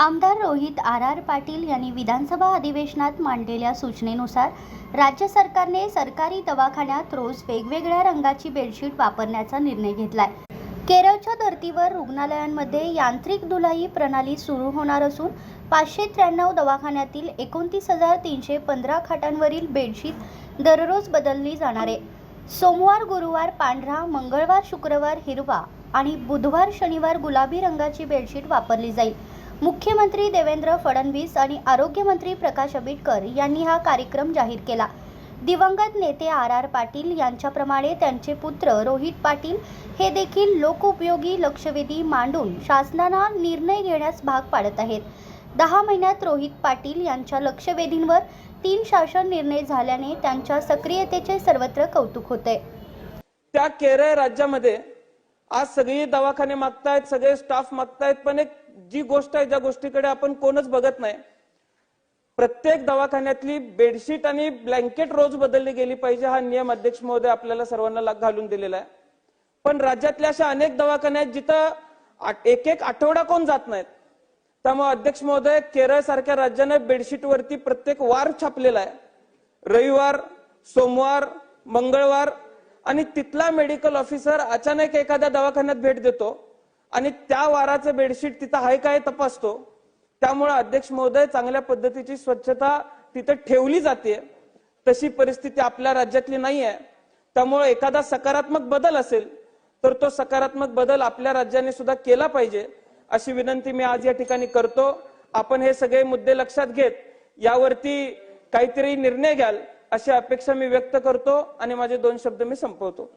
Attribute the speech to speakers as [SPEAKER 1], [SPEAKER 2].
[SPEAKER 1] आमदार Rohit R R Patil यांनी विधानसभा अधिवेशनात मांडलेल्या सूचनेनुसार राज्य सरकारने सरकारी दवाखान्यात रोज वेगवेगळ्या रंगाची बेडशीट वापरण्याचा निर्णय घेतलाय. केरळच्या धर्तीवर रुग्णालयांमध्ये यांत्रिक धुलाई प्रणाली सुरू होणार असून पाचशे त्र्याण्णव दवाखान्यातील एकोणतीस हजार तीनशे पंधरा खाटांवरील बेडशीट दररोज बदलली जाणार आहे. सोमवार गुरुवार पांढरा मंगळवार शुक्रवार हिरवा आणि बुधवार शनिवार गुलाबी रंगाची बेडशीट वापरली जाईल. मुख्यमंत्री देवेंद्र फडणवीस आणि आरोग्यमंत्री प्रकाश आंबेडकर यांनी हा कार्यक्रम जाहीर केला. दिवंगत नेते आर आर पाटील यांच्याप्रमाणे त्यांचे पुत्र रोहित पाटील हे देखील लोकउपयोगी लक्षवेधी मांडून शासनाला निर्णय घेण्यास भाग पाडत आहेत. दहा महिन्यात रोहित पाटील यांच्या लक्षवेधींवर तीन शासन निर्णय झाल्याने त्यांच्या सक्रियतेचे सर्वत्र कौतुक होते.
[SPEAKER 2] त्या केरळ राज्यामध्ये आज सगळी दवाखाने मागतायत सगळे स्टाफ मागतायत पण एक जी गोष्ट आहे ज्या गोष्टीकडे आपण कोणच बघत नाही. प्रत्येक दवाखान्यातली बेडशीट आणि ब्लँकेट रोज बदलली गेली पाहिजे हा नियम अध्यक्ष महोदय आपल्याला सर्वांना घालून दिलेला आहे. पण राज्यातल्या अशा अनेक दवाखाने आहेत जिथं आठ- एक एक आठवडा कोण जात नाहीत त्यामुळे अध्यक्ष महोदय केरळ सारख्या राज्याने बेडशीट वरती प्रत्येक वार छापलेला आहे. रविवार सोमवार मंगळवार आणि तिथला मेडिकल ऑफिसर अचानक एखाद्या दवाखान्यात भेट देतो आणि त्या वाराचं बेडशीट तिथं आहे काय तपासतो. त्यामुळे अध्यक्ष महोदय चांगल्या पद्धतीची स्वच्छता तिथं ठेवली जाते. तशी परिस्थिती आपल्या राज्यातली नाही आहे त्यामुळे एखादा सकारात्मक बदल असेल तर तो सकारात्मक बदल आपल्या राज्याने सुद्धा केला पाहिजे. अशी विनंती मी आज या ठिकाणी करतो. आपण हे सगळे मुद्दे लक्षात घेत यावरती काहीतरी निर्णय घ्याल. अशी अपेक्षा मी व्यक्त करतो आणि माझे दोन शब्द मी संपवतो.